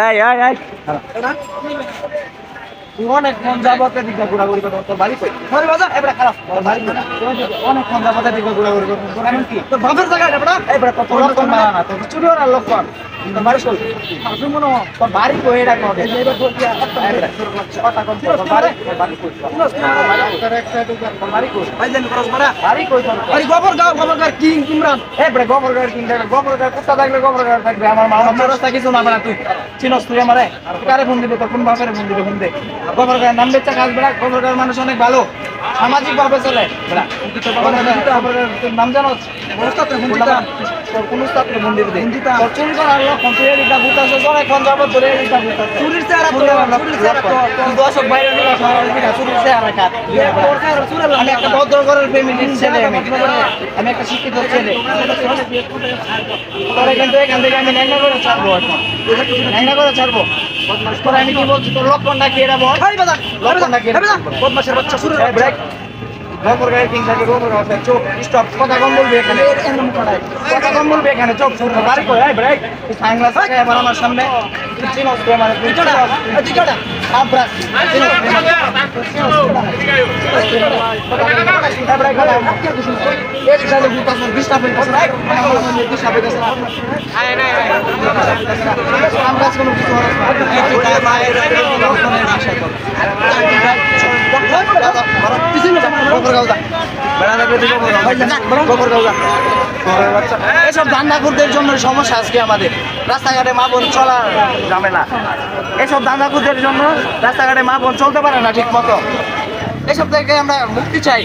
এই এই এই। অনেক মন যাবতে দিকে ঘোরাঘুরি করব তোর বাড়ি কই সরি বাজা এবারে খারাপ তোর বাড়ি কই অনেক মন যাবতে দিকে ঘোরাঘুরি করব তোর এমন কি তোর বাপের জায়গা এটা এবারে তো তোর লক্ষণ না না তোর চুরি আর লক্ষণ তোর বাড়ি কই আসু মনে হয়, তোর বাড়ি কই এটা কও এই এবার তোর কি এবারে কথা কম তোর বাড়ি তোর বাড়ি কই তোর বাড়ি কই ভাই জানি খরচ মারা বাড়ি কই তোর আরে গোবর গাও গোবর গাও কিং ইমরান এবারে গোবর কিং গোবর গাও কুত্তা থাকলে গোবর থাকবে আমার মা কিছু না তুই চিনস তুই আমারে কারে ফোন দিবে? তোর কোন বাপের ফোন দিবে ফোন দে। গোবরগাঁয়ের নাম বেচা কাজ বেড়া গোবরগাঁয়ের মানুষ অনেক ভালো। সামাজিক ভাবে চলে। বেড়া নাম জানো কোন স্তাত্রে ফোন দিবে দিতাম তোর চুরি করার লক্ষণ তুই এদিকটা ভূতাস অনেক ফোন যাব তোর এদিকটা ভূতাস চুরির চেহারা তোর চুরির চেহারা তুই দশক বাইরে নিয়ে চুরির চেহারা কাট আমি একটা ভদ্র ঘরের ফ্যামিলির ছেলে আমি। আমি একটা শিক্ষিত ছেলে। তোরা কিন্তু এখান থেকে আমি ন্যাংনা করে ছাড়বো এখন। ন্যাংনা করে ছাড়বো। তোর আমি কি বলছি? তোর লক্ষণটা কি এটা বল? বদমাসের বাচ্চা শুরু ব্রেক গোবর গাড়ি কিং থাকে গোবর গাড়ি চোখ স্টপ কথা কম বলবি এখানে কথা কম বলবি এখানে চোখ শুরু বাড়ি করে এই ব্রেক সাংলাস থাকে এবার আমার সামনে চিনস আমার তুই চিনস তুই চিনস আব্রাস চিনস তুই আমার এসব দান্দাকুরদের জন্য সমস্যা আজকে আমাদের। রাস্তাঘাটে মা বোন চলা যাবে না। এসব দান্দাকুরদের জন্য রাস্তাঘাটে মা বোন চলতে পারে না ঠিক মতো এসব থেকে আমরা মুক্তি চাই।